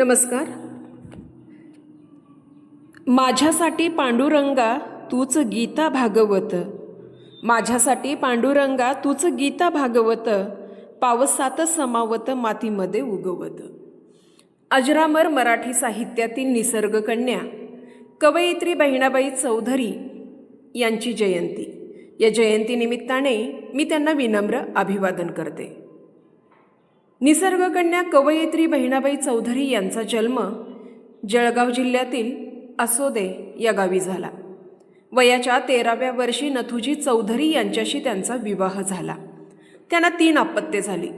नमस्कार. माझ्यासाठी पांडुरंगा तूच गीता भागवत. माझ्यासाठी पांडुरंगा तूच गीता भागवत. पावसात समावत मातीमध्ये उगवत. अजरामर मराठी साहित्यातील निसर्गकन्या कवयित्री बहिणाबाई चौधरी यांची जयंती. या जयंतीनिमित्ताने मी त्यांना विनम्र अभिवादन करते. निसर्गकन्या कवयित्री बहिणाबाई चौधरी यांचा जन्म जळगाव जिल्ह्यातील असोदे या गावी झाला. वयाच्या तेराव्या वर्षी नथुजी चौधरी यांच्याशी त्यांचा विवाह झाला. त्यांना तीन अपत्ये झाली.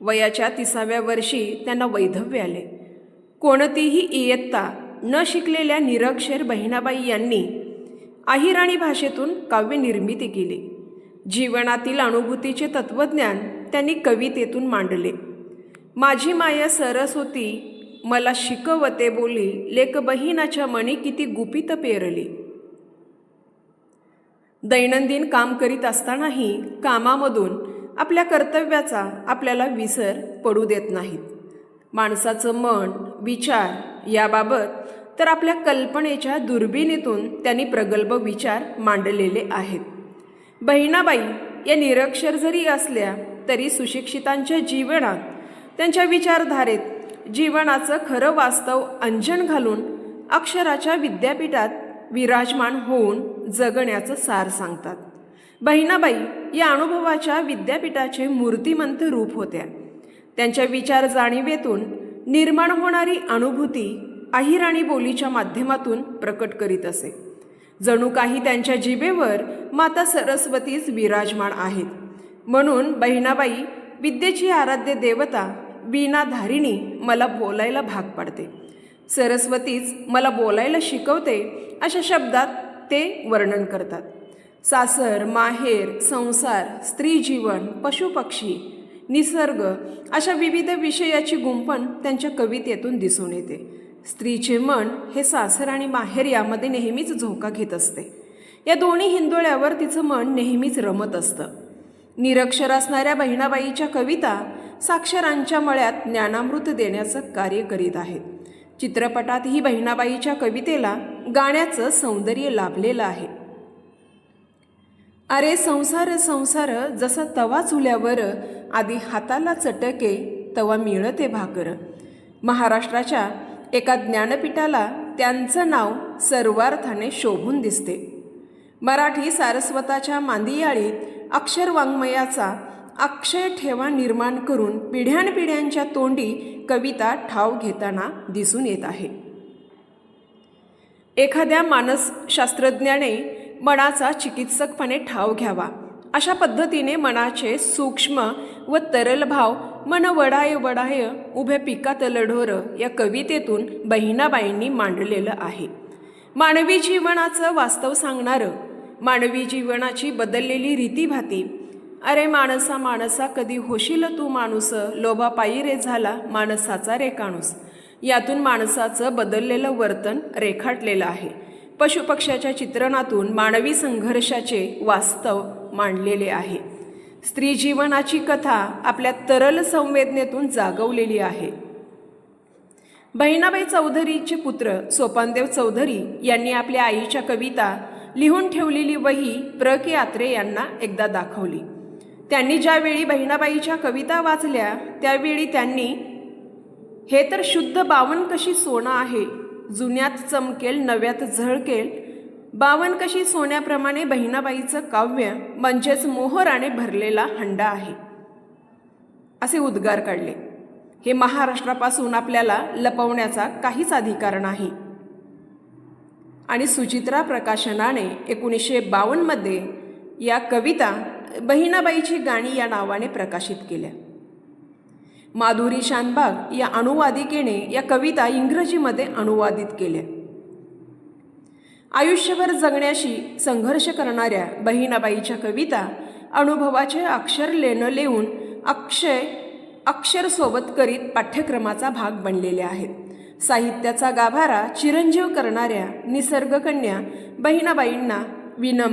वयाच्या तिसाव्या वर्षी त्यांना वैधव्य आले. कोणतीही इयत्ता न शिकलेल्या निरक्षर बहिणाबाई यांनी अहिराणी भाषेतून काव्यनिर्मिती केली. जीवनातील अनुभूतीचे तत्त्वज्ञान त्यांनी कवितेतून मांडले. माझी माया सरस्वती मला शिकवते बोली लेक बहिणाच्या मनी किती गुपित पेरली. दैनंदिन काम करीत असतानाही कामामधून आपल्या कर्तव्याचा आपल्याला विसर पडू देत नाहीत. माणसाचं मन विचार याबाबत तर आपल्या कल्पनेच्या दुर्बिणीतून त्यांनी प्रगल्भ विचार मांडलेले आहेत. बहिणाबाई या निरक्षर जरी असल्या तरी सुशिक्षितांच्या जीवनात त्यांच्या विचारधारेत जीवनाचं खरं वास्तव अंजन घालून अक्षराच्या विद्यापीठात विराजमान होऊन जगण्याचं सार सांगतात. बहिणाबाई या अनुभवाच्या विद्यापीठाचे मूर्तिमंत रूप होत्या. त्यांच्या विचार जाणीवेतून निर्माण होणारी अनुभूती अहिराणी बोलीच्या माध्यमातून प्रकट करीत असे. जणू काही त्यांच्या जिभेवर माता सरस्वतीच विराजमान आहेत. म्हणून बहिणाबाई विद्येची आराध्य देवता वीणाधारिणी मला बोलायला भाग पाडते. सरस्वतीच मला बोलायला शिकवते अशा शब्दात ते वर्णन करतात. सासर माहेर संसार स्त्री जीवन पशुपक्षी निसर्ग अशा विविध विषयाची गुंपण त्यांच्या कवितेतून दिसून येते. स्त्रीचे मन हे सासर आणि माहेर यामध्ये नेहमीच झोका घेत असते. या दोन्ही हिंदोळ्यावर तिचं मन नेहमीच रमत असतं. निरक्षर असणाऱ्या बहिणाबाईच्या कविता साक्षरांच्या मळ्यात ज्ञानामृत देण्याचं कार्य करीत आहेत. चित्रपटात ही बहिणाबाईच्या कवितेला गाण्याचं सौंदर्य लाभलेलं आहे. अरे संसार संसार जसा तवा चुल्यावर आधी हाताला चटके तवा मिळते भाकर. महाराष्ट्राच्या एका ज्ञानपीठाला त्यांचं नाव सर्वार्थाने शोभून दिसते. मराठी सारस्वताच्या मांदियाळीत अक्षरवाङ्मयाचा अक्षय ठेवा निर्माण करून पिढ्यानपिढ्यांच्या तोंडी कविता ठाव घेताना दिसून येत आहे. एखाद्या मानसशास्त्रज्ञाने मनाचा चिकित्सकपणे ठाव घ्यावा. अशा पद्धतीने मनाचे सूक्ष्म व तरल भाव मन वडाय वडाय उभे पिकात लढोर या कवितेतून बहिणाबाईंनी मांडलेलं आहे. मानवी जीवनाचं वास्तव सांगणारं मानवी जीवनाची बदललेली रीतीभाती अरे माणसा माणसा कधी होशील तू माणूस? लोभापायी रे झाला माणसाचा रेकाणूस. यातून माणसाचं बदललेलं वर्तन रेखाटलेलं आहे. पशुपक्षाच्या चित्रणातून मानवी संघर्षाचे वास्तव मांडलेले आहे. स्त्री जीवनाची कथा आपल्या तरल संवेदनेतून जागवलेली आहे. बहिणाबाई चौधरीचे पुत्र सोपानदेव चौधरी यांनी आपल्या आईच्या कविता लिहून ठेवलेली वही प्र. के. आत्रे यांना एकदा दाखवली. त्यांनी ज्यावेळी बहिणाबाईच्या कविता वाचल्या त्यावेळी त्यांनी हे तर शुद्ध बावन कशी सोनं आहे जुन्यात चमकेल नव्यात झळकेल. बावन कशी सोन्याप्रमाणे बहिणाबाईचं काव्य म्हणजेच मोहराने भरलेला हंडा आहे. असे उद्गार काढले. हे महाराष्ट्रापासून आपल्याला लपवण्याचा काहीच अधिकार नाही. आणि सुचित्रा प्रकाशनाने एकोणीसशे बावन्नमध्ये या कविता बहिणाबाईची गाणी या नावाने प्रकाशित केल्या. माधुरी शानबाग या अनुवादिकेने या कविता इंग्रजीमध्ये अनुवादित केल्या. आयुष्यभर जगण्याशी संघर्ष करणाऱ्या बहिणाबाईच्या कविता अनुभवाचे अक्षर लेणं लिहून अक्षय अक्षरसोबत करीत पाठ्यक्रमाचा भाग बनलेले आहेत. साहित्याचा गाभारा चिरंजीव करणाऱ्या निसर्गकन्या बहिणाबाईंना विनम्र